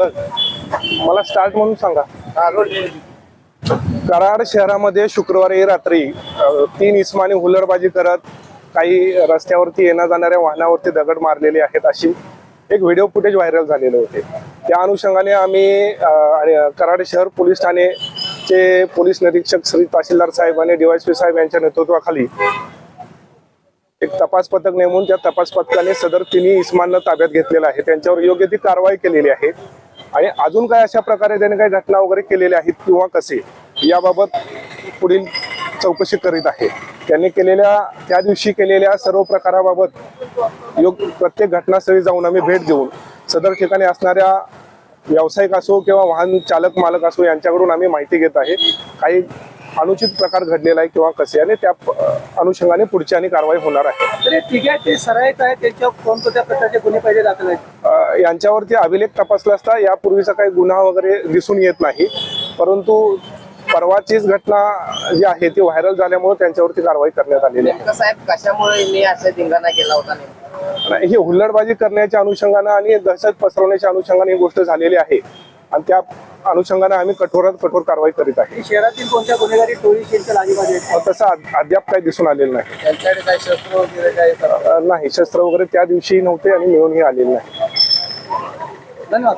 मला स्टार्ट म्हणून सांगा. कराड शहरामध्ये शुक्रवारी रात्री अ, तीन इस्मानी हुलरबाजी करत काही रस्त्यावरती येण्या जाणाऱ्या वाहनावरती दगड मारलेले आहेत अशी एक व्हिडिओ फुटेज व्हायरल झालेले होते. त्या अनुषंगाने आम्ही अ, आणि कराड शहर पोलीस ठाणेचे पोलीस निरीक्षक श्री तहसीलदार साहेब आणि डीवायसपी साहेब यांच्या नेतृत्वाखाली एक तपास पथक नेमून त्या तपास पथकाने सदर तिन्ही इस्मानला ताब्यात घेतलेलं आहे. त्यांच्यावर योग्य ती कारवाई केलेली आहे. आणि अजून काय अशा प्रकारे त्याने काही घटना वगैरे केलेल्या आहेत किंवा कसे याबाबत पुढील चौकशी करीत आहे. त्यांनी केलेल्या त्या दिवशी केलेल्या सर्व प्रकाराबाबत योग प्रत्येक घटनास्थळी जाऊन आम्ही भेट देऊन सदर ठिकाणी असणाऱ्या व्यावसायिक असो किंवा वाहन चालक मालक असो यांच्याकडून आम्ही माहिती घेत आहे. काही अनुचित प्रकार घडलेला आहे किंवा कसे आणि त्या अनुषंगाने पुढची आणि कारवाई होणार आहे. तरी ठीक आहे ते सराईत आहे त्यांच्यावर कोणकोणत्या प्रकारचे गुन्हे पाहिजे दाखल आहेत अ, यांच्यावरती अभिलेख तपासला असता. यापूर्वीचा काही गुन्हा वगैरे दिसून येत नाही. परंतु परवाचीच घटना जी आहे ती व्हायरल झाल्यामुळे त्यांच्यावरती कारवाई करण्यात आलेली आहे. साहेब कशामुळे मी असं धिंगाणा केला होता ही हुल्लडबाजी करण्याच्या अनुषंगानं आणि दहशत पसरवण्याच्या अनुषंगाने ही गोष्ट झालेली आहे. आणि त्या अनुषंगाने आम्ही कठोरात कठोर कारवाई करीत आहे. शहरातील कोणत्या गुन्हेगारी टोळी तसं अद- अद्याप काही दिसून आलेलं नाही. नाही शस्त्र वगैरे त्या दिवशी नव्हते आणि मिळूनही आलेले नाही. धन्यवाद.